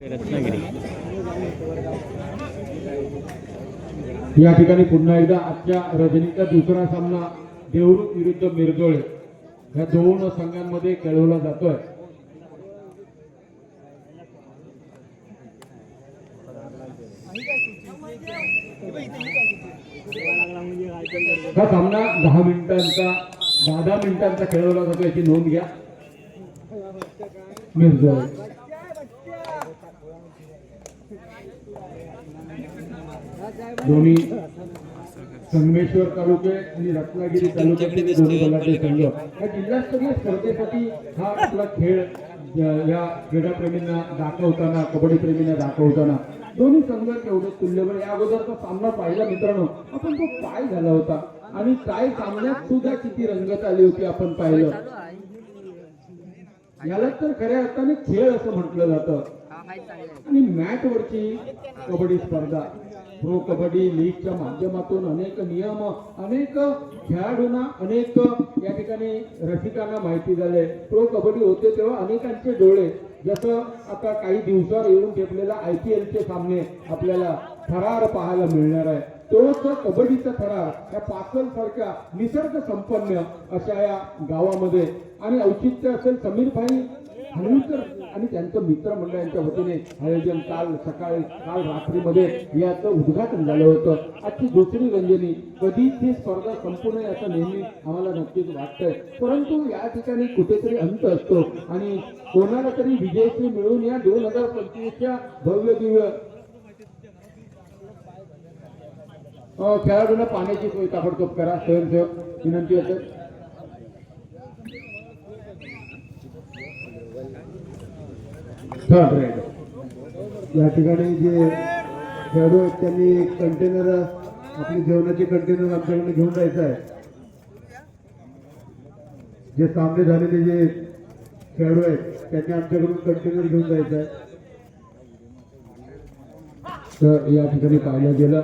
रत्नागिरी. या ठिकाणी पुन्हा एकदा आजच्या रजनीचा दुसरा सामना देवरुख विरुद्ध मिरजोळे या दोन संघांमध्ये खेळवला जातोय. हा सामना दहा मिनिटांचा दहा दहा मिनिटांचा खेळवला जातो याची नोंद घ्या. मिरजोळे. दोन्ही संगमेश्वर तालुके आणि रत्नागिरी तालुक्यातील संघ. या जिल्हास्तरीय स्पर्धेसाठी हा आपला खेळ या क्रीडाप्रेमींना दाखवताना कबड्डी प्रेमींना दाखवताना दोन्ही संघ तेवढे तुल्यबळ या अगोदरचा सामना पाहिला मित्रांनो आपण तो पाय झाला होता. आणि काय सामन्यात सुद्धा किती रंगत आली होती आपण पाहिलं. याला तर खऱ्या अर्थाने खेळ असं म्हटलं जातं. आणि मॅट वरची कबड्डी स्पर्धा. प्रो कबड्डी लीगच्या माध्यमातून अनेक नियम अनेक खेळाडूंना अनेक या ठिकाणी रसिकांना माहिती झाले. प्रो कबड्डी होते तेव्हा अनेकांचे डोळे जसं आता काही दिवसावर येऊन ठेपलेला आय पी एलचे सामने आपल्याला थरार पाहायला मिळणार आहे. तोच कबड्डीचा थरार या पाचल सारख्या निसर्ग संपन्न अशा या गावामध्ये. आणि औचित्य असेल समीर भाई आणि त्यांचं मित्रमंडळांच्या वतीने आयोजन काल सकाळी काल रात्रीमध्ये याचं उद्घाटन झालं होतं. आजची दुसरी रंजनी कधी ती स्पर्धा संपूर्ण याचं नेहमी आम्हाला नक्कीच वाटतंय. परंतु या ठिकाणी कुठेतरी अंत असतो आणि कोणाला तरी विजयश्री मिळून या दोन हजार पंचवीसच्या भव्य दिव्य खेळाडूंना पाण्याची सोय ताबडतोब करा. स्वयंसेवक विनंती असेल. थर्ड या ठिकाणी जे खेळाडू आहेत त्यांनी कंटेनर आपली जेवणाचे कंटेनर आमच्याकडे घेऊन जायचं आहे. जे सामने झालेले जे खेळाडू आहेत त्यांनी आमच्याकडून कंटेनर घेऊन जायचं आहे. तर या ठिकाणी पाहिलं गेलं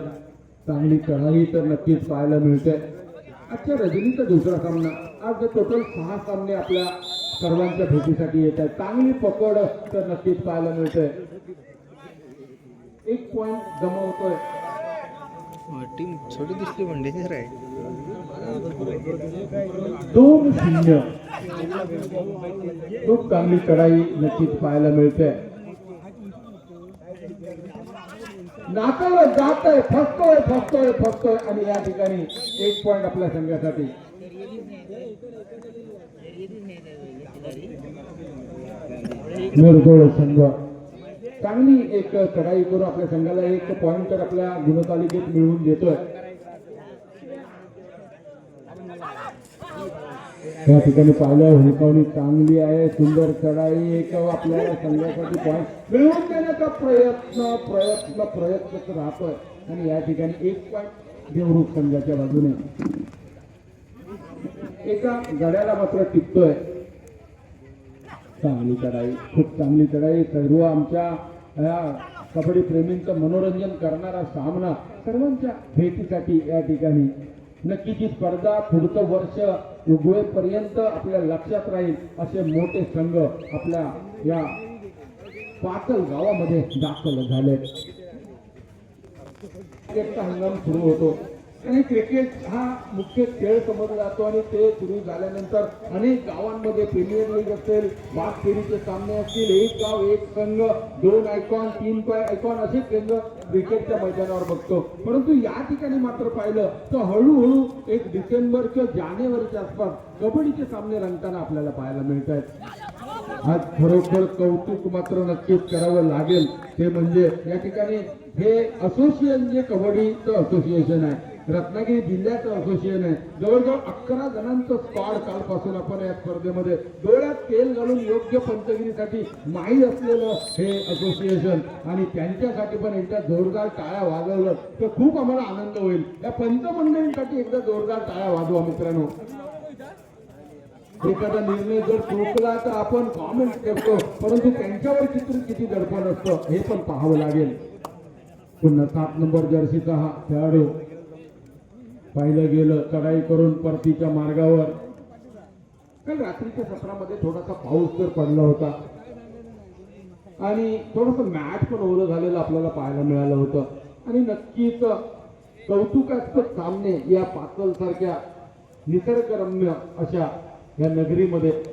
चांगली चढाई तर नक्कीच पाहायला मिळते. आजच्या रजनीचा दुसरा सामना आज टोटल सहा सामने आपल्या सर्वांच्या भेटीसाठी येत आहेत चांगली पकड तर नक्कीच पाहायला मिळते एक पॉइंट गमावतोय. टीम छोटी दिसली पण डेंजर आहे. दोन शून्य. खूप चांगली कढाई नक्कीच पाहायला मिळते. नाकावर जात आहे फसतोय फसतोय फसतोय आणि या ठिकाणी एक पॉइंट आपल्या संघासाठी. निर्दोळ संघ. चांगली एक चढाई करून आपल्या संघाला एक पॉइंट तर आपल्या गुणतालिकेत मिळवून देतोय. या ठिकाणी पाहिलं हुलकावणी चांगली आहे. सुंदर चढाई एक आपल्याला संघासाठी पॉईंट मिळवून देण्याचा प्रयत्न प्रयत्न प्रयत्न राहतोय. आणि या ठिकाणी एक पॉईंट देवरूप संघाच्या बाजूने. एका गड्याला मात्र टिकतोय. चांगली चढाई खूप चांगली चढाई सर्व आमच्या या कबड्डी प्रेमींचं मनोरंजन करणारा सामना सर्वांच्या भेटीसाठी या ठिकाणी. नक्की ही स्पर्धा पुढचं वर्ष उगवेपर्यंत आपल्या लक्षात राहील असे मोठे संघ आपल्या या पाचल गावामध्ये दाखल झाले हंगाम सुरू होतो. आणि क्रिकेट हा मुख्य खेळ समजला जातो आणि ते सुरू झाल्यानंतर अनेक गावांमध्ये प्रीमियर लीग असेल बाग फेरीचे सामने असतील एक गाव एक संघ दोन आयकॉन तीन पाय आयकॉन असे केंद्र क्रिकेटच्या मैदानावर बघतो. परंतु या ठिकाणी मात्र पाहिलं तर हळूहळू एक डिसेंबर किंवा जानेवारीच्या आसपास कबड्डीचे सामने रंगताना आपल्याला पाहायला मिळत आहेत आज खरोखर कौतुक मात्र नक्कीच करावं लागेल. ते म्हणजे या ठिकाणी हे असोसिएशन जे कबड्डीचं असोसिएशन आहे रत्नागिरी जिल्ह्याचं असोसिएशन आहे. जवळजवळ अकरा जणांचं स्क्वॉड कालपासून आपण या स्पर्धेमध्ये डोळ्यात तेल घालून योग्य पंचगिरीसाठी माहीत असलेलं हे असोसिएशन. आणि त्यांच्यासाठी पण एकदा जोरदार टाळ्या वाजवलं तर खूप आम्हाला आनंद होईल. या पंचमंडळींसाठी एकदा जोरदार टाळ्या वाजवा मित्रांनो. एखादा निर्णय जर चुकला तर आपण कॉमेंट करतो परंतु त्यांच्यावर चित्र किती दडपण असतं हे पण पाहावं लागेल. पुन्हा सात नंबर जर्सीचा हा खेळाडू. पाहिलं गेलं चढाई करून परतीच्या मार्गावर. काल रात्रीच्या सत्रामध्ये थोडासा पाऊस तर पडला होता. आणि थोडंसं मॅच पण ओलं झालेलं आपल्याला पाहायला मिळालं होतं. आणि नक्कीच कौतुकास्पद सामने या पातल सारख्या निसर्गरम्य अशा या नगरीमध्ये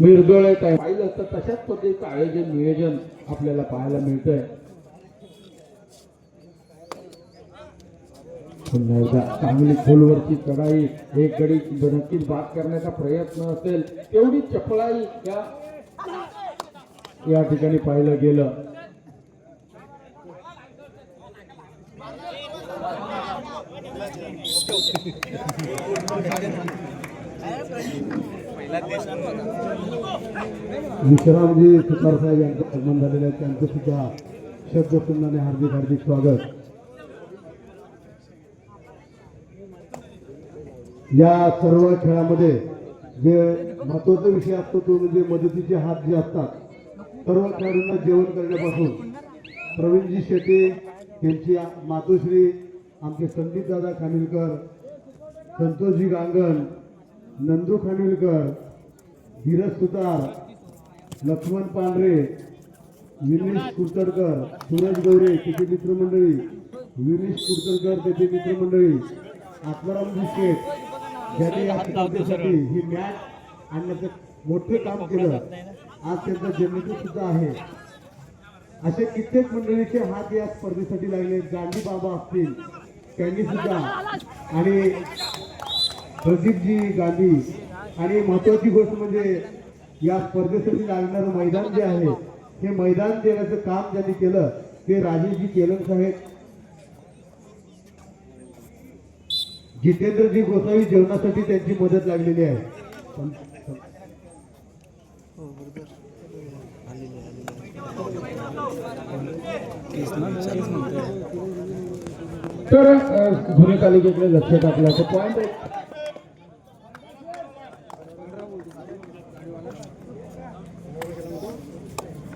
मिरदोळे आहे. पाहिलं तर तशाच पद्धतीचं आयोजन नियोजन आपल्याला पाहायला मिळतंय. पुन्हा एकदा चांगली खोलवरची चढाई एक गडी नक्कीच बाद करण्याचा प्रयत्न असेल तेवढी चपळाई या या ठिकाणी पाहिलं गेलं. विश्रामजी सुतार साहेब यांचा झालेलं आहे. त्यांचं सुद्धा शब्दसुंदाने हार्दिक हार्दिक स्वागत. या सर्व खेळामध्ये जे महत्त्वाचा विषय असतो तो म्हणजे मदतीचे हात जे असतात सर्व खेळाडूंना जेवण करण्यापासून प्रवीणजी शेटे यांची मातोश्री आमचे संदीप दादा खानिलकर संतोषजी गांगण नंदू खानिलकर धीरज सुतार लक्ष्मण पांढरे विनेश कुरतडकर सूरज गौरे त्याचे मित्रमंडळी विनेश कुरतडकर त्याचे मित्रमंडळी आत्माराम शेठ ज्यांनी या स्पर्धेसाठी ही मॅच आणण्याचं मोठे काम केलं. आज त्यांचा जन्मदिन सुद्धा आहे. असे कित्येक मंडळीचे हात या स्पर्धेसाठी लागले. गांधी बाबा असतील त्यांनी सुद्धा. आणि प्रदीपजी गांधी. आणि महत्वाची गोष्ट म्हणजे या स्पर्धेसाठी लागणारं मैदान जे आहे हे मैदान देण्याचं काम ज्यांनी केलं ते राजेशजी केलं साहेब. जितेंद्रजी गोसावी जेवणासाठी त्यांची मदत लागलेली आहे. तर धुळे तालुक्याकडे लक्ष टाकलं. तर पॉईंट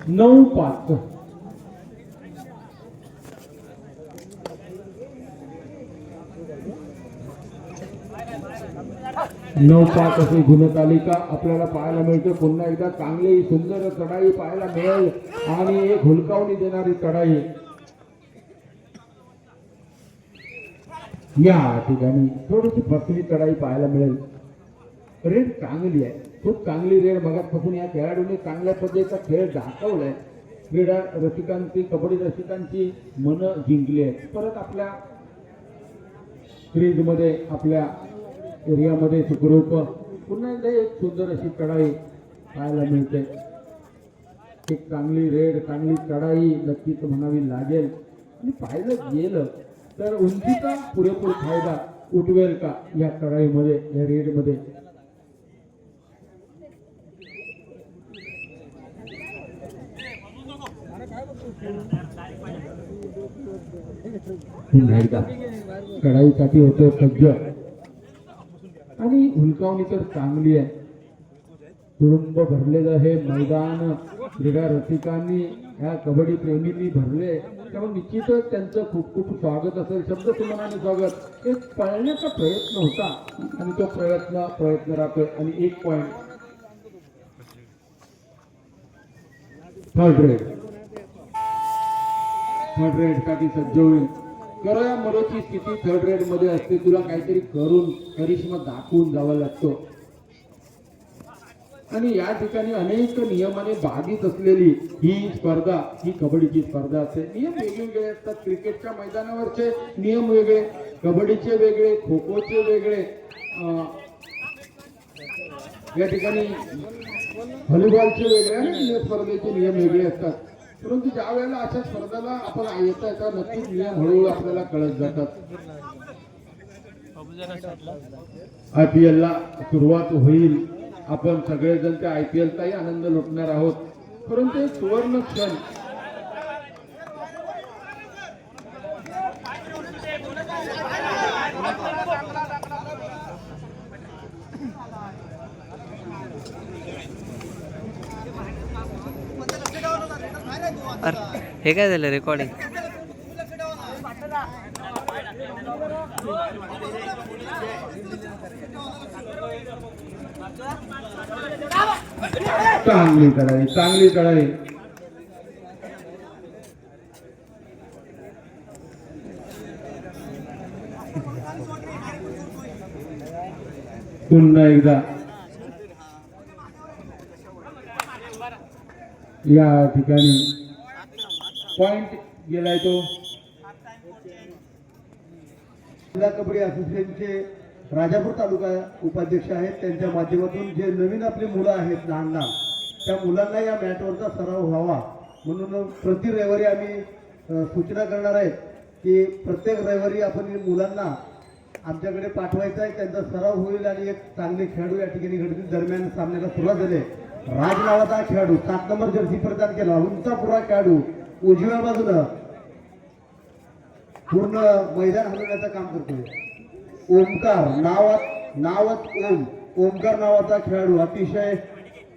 नऊ पाच. नऊ पाच अशी गुणतालिका आपल्याला पाहायला मिळते. पुन्हा एकदा चांगली सुंदर चढाई पाहायला मिळेल. आणि एक हुलकावणी देणारी चढाई. या ठिकाणी थोडीशी पसली चढाई पाहायला मिळेल. रेट चांगली आहे. खूप चांगली रेड मगापासून या खेळाडूंनी चांगल्या पद्धतीचा खेळ दाखवलाय. क्रीडा रसिकांची कबड्डी रसिकांची मनं जिंकली आहेत. परत आपल्या क्रीजमध्ये आपल्या एरियामध्ये सुखरूप पुन्हा एकदा एक सुंदर अशी चढाई पाहायला मिळते. एक चांगली रेड चांगली चढाई नक्कीच म्हणावी लागेल. आणि पाहिलं गेलं तर उंचीचा पुरेपूर फायदा उठवेल का या चढाईमध्ये या रेडमध्ये? पुन्हा होतो सज्ज. आणि हुलकावणी तर चांगली आहे. तुडुंब भरलेलं हे मैदान. क्रीडा रसिकांनी ह्या कबड्डी प्रेमींनी भरले. त्यामुळे निश्चितच त्यांचं खूप खूप स्वागत असेल. शब्द सुमनाने स्वागत. एक पळण्याचा प्रयत्न होता. आणि तो प्रयत्न प्रयत्न राहतोय आणि एक पॉइंट थर्ड रेड थर्ड रेडसाठी सज्ज होईल. खरं या मुलाची स्थिती थर्ड रेडमध्ये असते. तुला काहीतरी करून करिश्मा दाखवून जावा लागतो. आणि या ठिकाणी अनेक नियमाने बाधित असलेली ही स्पर्धा ही कबड्डीची स्पर्धा असते. नियम वेगवेगळे असतात. क्रिकेटच्या मैदानावरचे नियम वेगळे कबड्डीचे वेगळे खो खोचे वेगळे या ठिकाणी व्हॉलीबॉलचे वेगळे आणि स्पर्धेचे नियम वेगळे असतात. परंतु ज्या वेळेला अशा स्पर्धेला आपण येता येता नक्कीच नियम हळूहळू आपल्याला कळत जातात. आय पी एल ला सुरुवात होईल. आपण सगळेजण त्या आय पी एलचाही आनंद लुटणार आहोत. परंतु सुवर्ण क्षण हे काय झालं रेकॉर्डिंग चांगली कढाई चांगली कढाई. पुन्हा एकदा. या ठिकाणी पॉइंट गेलाय तो. जिल्हा कबड्डी असोसिएशनचे राजापूर तालुका उपाध्यक्ष आहेत. त्यांच्या माध्यमातून जे नवीन आपली मुलं आहेत लहान लहान त्या मुलांना या मॅटवरचा सराव व्हावा म्हणून प्रति रविवारी आम्ही सूचना करणार आहेत की प्रत्येक रविवारी आपण मुलांना आमच्याकडे पाठवायचं आहे. त्यांचा सराव होईल आणि एक चांगले खेळाडू या ठिकाणी घडतील. दरम्यान सामन्याला सुरुवात झाली राज नावाचा खेळाडू सात नंबर जर्सी प्रदान केला. उंचा पुरा खेळाडू उजव्या बाजूला पूर्ण मैदान हलवण्याचं काम करतोय. ओमकार नावात नावात ओम. ओमकार नावाचा खेळाडू अतिशय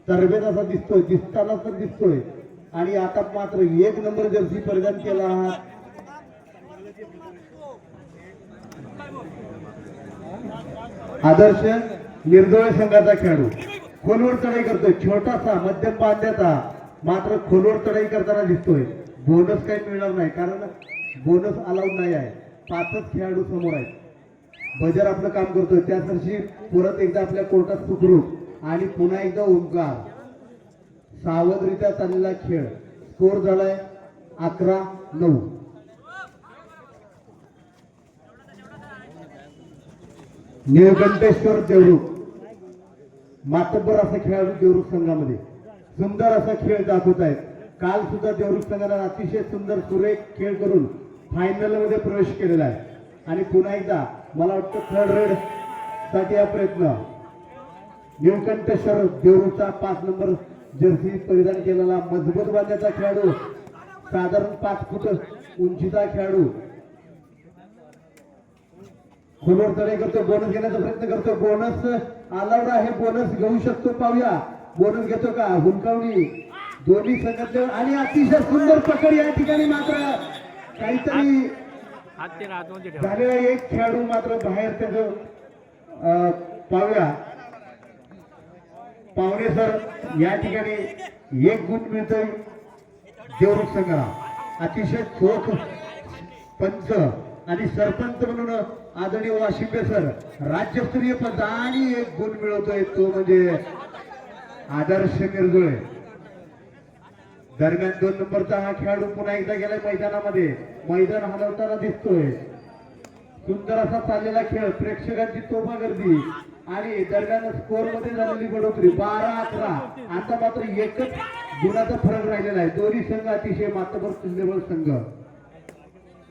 तरबेज असा दिसतोय दिसताना तर दिसतोय. आणि आता मात्र एक नंबर जर्सी परिधान केला हा. आदर्श निर्दोळ संघाचा खेळाडू. खोलवर चढाई करतोय छोटासा मध्यम बांध्याचा मात्र खोलवर चढाई करताना दिसतोय. बोनस काही मिळणार नाही कारण बोनस अलाउड नाही आहे. पाचच खेळाडू समोर आहेत. बजर आपलं काम करतोय. त्यासाठी परत एकदा आपल्या कोर्टात सुखरू आणि पुन्हा एकदा ओंकार सावधरित्या चाललेला खेळ. स्कोर झालाय अकरा नऊ. निळकंठेश्वर देवरूप मातब्बर असा खेळाडू देवरूख संघामध्ये. सुंदर असा खेळ दाखवत आहेत काल सुद्धा देवरूख अतिशय सुंदर सुरेख खेळ करून फायनलमध्ये प्रवेश केलेला आहे. आणि पुन्हा एकदा मला वाटतं थर्ड रेडसाठी हा प्रयत्न. निळकंठेश्वर देवरूचा पाच नंबर जर्सी परिधान केलेला मजबूत बांधण्याचा खेळाडू साधारण पाच फूट उंचीचा खेळाडू. खोलवर तडे करतो बोनस घेण्याचा प्रयत्न करतो. बोनस अलाउड आहे बोनस घेऊ शकतो पाहूया. बोनस घेतो का? हुलकावणी दोन्ही संघातले आणि अतिशय सुंदर पकड या ठिकाणी मात्र काहीतरी झालेला एक खेळाडू मात्र बाहेर त्याचं पाहूया. पाहुणे सर या ठिकाणी एक गुण मिळतोय. देवरूख संघाला. अतिशय चोख पंच आणि सरपंच म्हणून आदरणीय वाशिंबे सर राज्यस्तरीय पंच आणि एक गुण मिळवतोय तो म्हणजे आदर्श निर्जुळे दरम्यान दोन नंबरचा हा खेळाडू पुन्हा एकदा गेलाय मैदानामध्ये. मैदान हलवताना दिसतोय. सुंदर असा चाललेला खेळ प्रेक्षकांची तोफा गर्दी आणि दरम्यान स्कोरमध्ये झालेली बढोतरी बारा अकरा. आता मात्र एकच गुणाचा फरक राहिलेला आहे. दोन्ही संघ अतिशय मातबर तुल्यबळ संघ.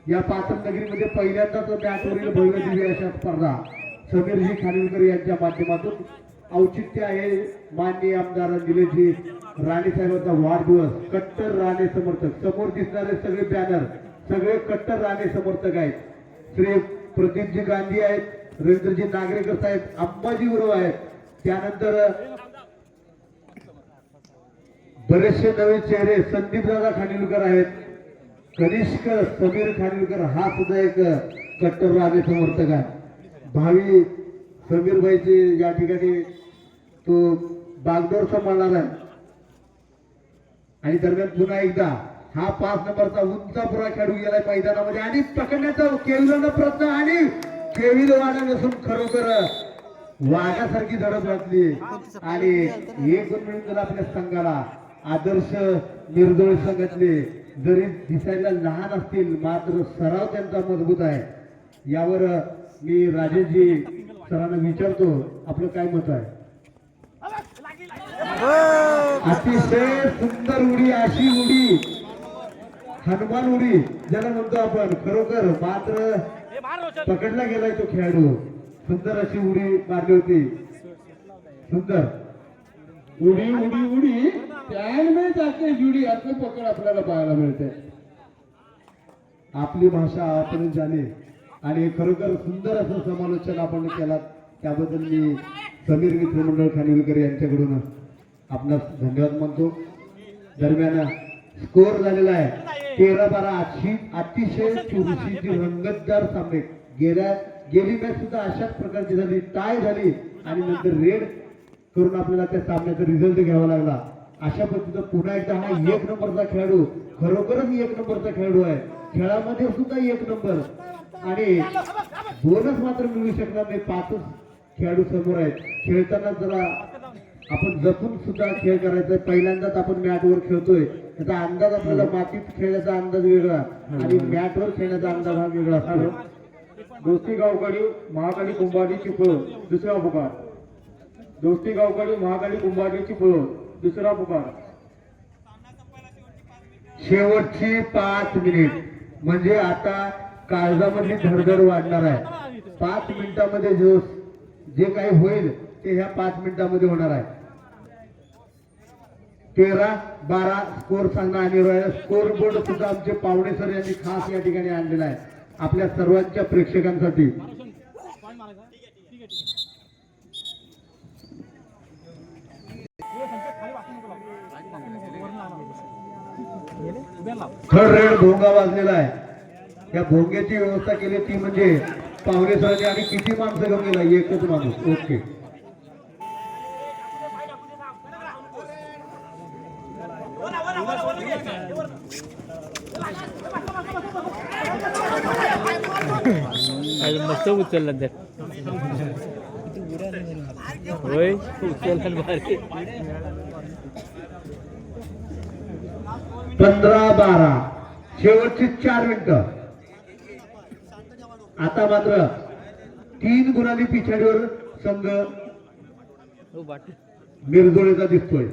या पाचन नगरीमध्ये पहिल्यांदाच बॅटवरील भव्य दिव्य अशा स्पर्धा. समीरजी खानविलकर यांच्या माध्यमातून औचित्य आहे. माननीय आमदार निलेशजी राणे साहेबांचा वाढदिवस. कट्टर राणे समर्थक. समोर दिसणारे सगळे बॅनर सगळे कट्टर राणे समर्थक आहेत. श्री प्रदीपजी गांधी आहेत रवींद्रजी नागरेकर साहेब अंबाजी गुरु आहेत. त्यानंतर बरेचसे नवे चेहरे संदीप दादा खानिलकर आहेत. कनिष्क समीर खानिलकर हा सुद्धा एक कट्टर राणे समर्थक आहे. भावी समीर भाईचे या ठिकाणी तो बागडोर सांभाळणार आहे. आणि दरम्यान पुन्हा एकदा हा पाच नंबरचा उंचा पुरा खेळू गेलाय मैदानामध्ये आणि पकडण्याचा केविलांना प्रयत्न आणि केविल वाडा नसून खरोखर वाघासारखी धडक घातली आणि एक मिळून जर आपल्या संघाला आदर्श निर्दोळ संघातले जरी दिसायला लहान असतील मात्र सराव त्यांचा मजबूत आहे. यावर मी राजेशजी सरांना विचारतो आपलं काय मत आहे? अतिशय सुंदर उडी अशी उडी. हनुमान उडी ज्याला म्हणतो आपण खरोखर मात्र पकडला गेलाय तो खेळाडू. सुंदर अशी उडी मारली होती. सुंदर. उडी उडी उडी. त्यान में जुडी असं पकड आपल्याला पाहायला मिळते. आपली भाषा आपण जाणे. आणि खरोखर सुंदर असं समालोचन आपण केला त्याबद्दल मी समीर मित्रमंडळ खानविलकर यांच्याकडून आपणास धन्यवाद मानतो. दरम्यान स्कोर झालेला आहे. तेरा बारा अशी अतिशय चुरशीची रंगतदार सामने. गेल्या गेली मॅच सुद्धा अशाच प्रकारची झाली टाय झाली आणि नंतर रेड करून आपल्याला त्या सामन्याचा रिझल्ट घ्यावा लागला. अशा पद्धतीनं पुन्हा एकदा हा एक नंबरचा खेळाडू खरोखरच एक नंबरचा खेळाडू आहे. खेळामध्ये सुद्धा एक नंबर. आणि दोनच मात्र मिळू शकणार नाही. पाचच खेळाडू समोर आहेत. खेळताना जरा आपण जपून सुद्धा खेळ करायचा आहे. पहिल्यांदाच आपण मॅटवर खेळतोय. त्याचा अंदाज आपल्याला मातीत खेळण्याचा अंदाज वेगळा. आणि मॅटवर खेळण्याचा अंदाज हा वेगळा असतो. दोस्ती गावकडी महाकाली कुंभारी चिपळ दुसरा पुकार. दोस्ती गावकडी महाकाली कुंभारी चिपळ दुसरा पुकार. शेवटची पाच मिनिट. म्हणजे आता काळजामधली धडधड वाढणार आहे. पाच मिनिटामध्ये जो जे काही होईल ते ह्या पाच मिनिटामध्ये होणार आहे. तेरा बारा स्कोर सांगणं आणि स्कोर बोर्ड सुद्धा आमचे पावणे सर यांनी खास या ठिकाणी आणलेला आहे. आपल्या सर्वांच्या प्रेक्षकांसाठी. थर्ड रेड भोंगा वाजलेला आहे. या भोंग्याची व्यवस्था केली ती म्हणजे पावणे सरांनी आणि किती माणसं गमलेला एकच माणूस. ओके. मस्त उचलला त्या होय उचलला भारी पंधरा बारा. शेवटची चार मिनिटं. आता मात्र तीन गुणांनी पिछाडीवर संघ हो मिरजोळीचा दिसतोय.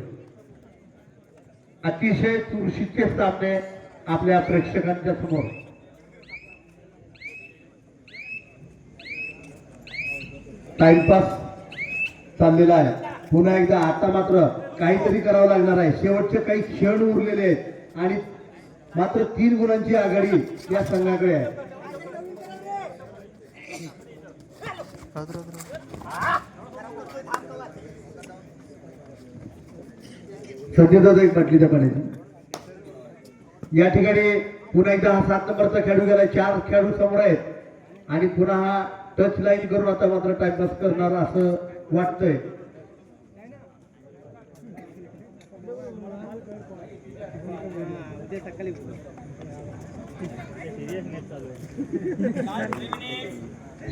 अतिशय चुरशीचे सामने आपल्या प्रेक्षकांच्या समोर. टाइमपास चाललेला आहे. पुन्हा एकदा आता मात्र काहीतरी करावं लागणार आहे. शेवटचे काही क्षण उरलेले आहेत. आणि मात्र तीन गुणांची आघाडी या संघाकडे आहे. सज्जता एक बाटलीच्या पाण्याची. या ठिकाणी पुन्हा एकदा हा सात नंबरचा खेळाडू गेला चार खेळाडू समोर आहेत. आणि पुन्हा हा टच लाईन करून आता मात्र टाइमपास करणार असं वाटतंय.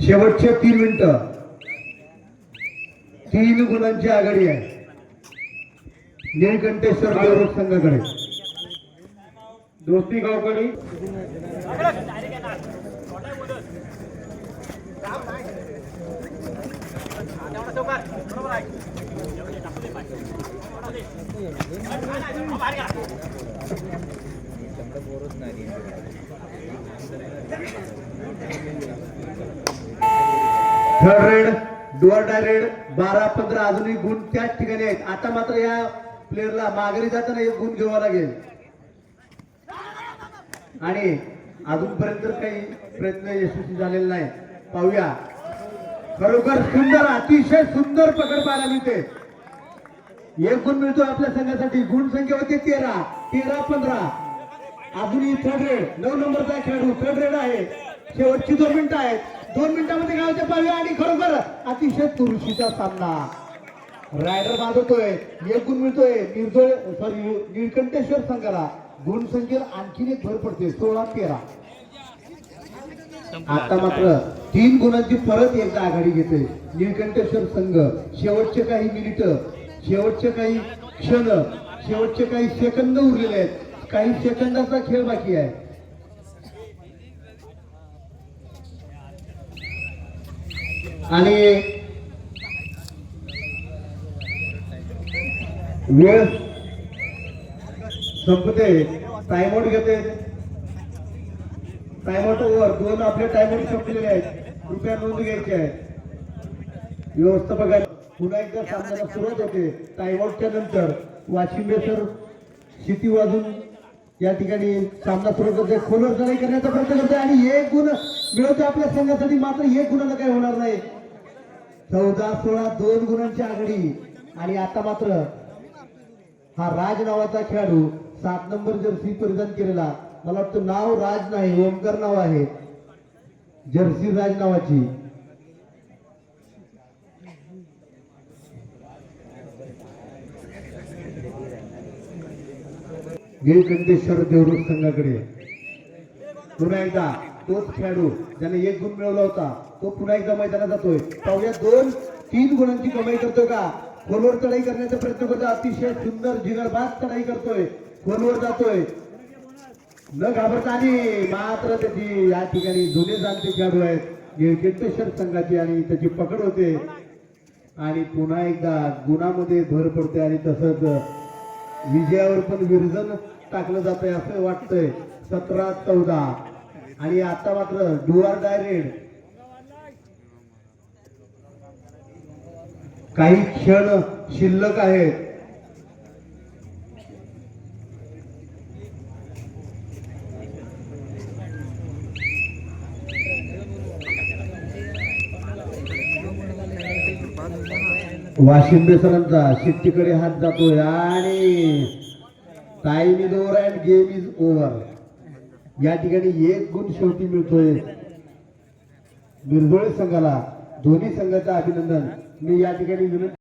शेवटचे तीन मिनिटं. तीन गुणांची आघाडी आहे. निळकंठेश्वर संघाकडे. दोस्ती गावकडी third raid do or die raid बारा पंधरा अजूनही गुण त्याच ठिकाणी आहेत. आता मात्र या प्लेअरला माघारी जाताना एक गुण घ्यावा लागेल. आणि अजूनपर्यंत काही प्रयत्न यशस्वी झालेला नाही पाहूया. खरोखर सुंदर अतिशय सुंदर पकड पाहायला मिळते. एक गुण मिळतो आपल्या संघासाठी. गुण संख्या होती तेरा. तेरा पंधरा. अजूनही थर्ड रेड नऊ नंबरचा खेळाडू थर्ड रेड आहे. शेवटची दोन मिनिटं आहेत. दोन मिनिटांमध्ये काय होते पाहूया आणि खरोखर अतिशय तुळशीचा सामना. रायडर बांधतोय एक गुण मिळतोय. निर्दोळ सॉरी निळकंठेश्वर संघाला गुण संख्येत आणखीन एक भर पडते सोळा तेरा. आता मात्र तीन गुणांची परत एकदा आघाडी घेते निळकंठेश्वर संघ शेवटचे काही मिनिट शेवटचे काही क्षण शेवटचे काही सेकंद उरलेले आहेत. काही सेकंदाचा खेळ बाकी आहे. आणि वेळ संपते. टायमआउट घेते. टायमआउट ओव्हर दोन आपले टायमआउट संपलेले आहेत. कृपया नोंद घ्यायची आहे व्यवस्थापकाने पुन्हा एकदा सामन्याला सुरुवात होते. टायमआउटच्या नंतर वाशिम बेसर शिटी वाजून या ठिकाणी सामना सुरू करते. खोलवर लढाई करण्याचा प्रयत्न करते. आणि एक गुण मिळवते आपल्या संघासाठी. मात्र एक गुणाला काही होणार नाही. चौदा सोळा दोन गुणांची आघाडी. आणि आता मात्र हा राज नावाचा खेळाडू सात नंबर जर्सी परिधान केलेला मला वाटतं नाव राज नाही ओमकर नाव आहे. जर्सी राज नावाची. गिरीकंडेश्वर देवरूप संघाकडे. पुन्हा एकदा तोच खेळाडू ज्याने एक गुण मिळवला होता. तो पुन्हा एकदा मैदानात जातोय. पाहुण्या दोन तीन गुणांची कमाई करतोय का? खोलवर चढाई करण्याचा प्रयत्न करतो अतिशय सुंदर जिगरबाज चढाई करतोय. खोलवर जातोय. न घाबरता आणि मात्र त्याची या ठिकाणी जुने जाणते खेळाडू आहेत. गेटेश्वर संघाची आणि त्याची पकड होते. आणि पुन्हा एकदा गुणामध्ये भर पडते आणि तसंच विजयावर पण विरजन टाकलं जात आहे असं वाटतंय. सतरा चौदा. आणि आता मात्र डुआर डायरेड. काही क्षण शिल्लक आहेत. वाशिंबे सरांचा शिट्टीकडे हात जातोय आणि time is over and game is over या ठिकाणी एक गुण शेवटी मिळतोय. बिरजोळे संघाला दोन्ही संघाचं अभिनंदन. मी या ठिकाणी विनंती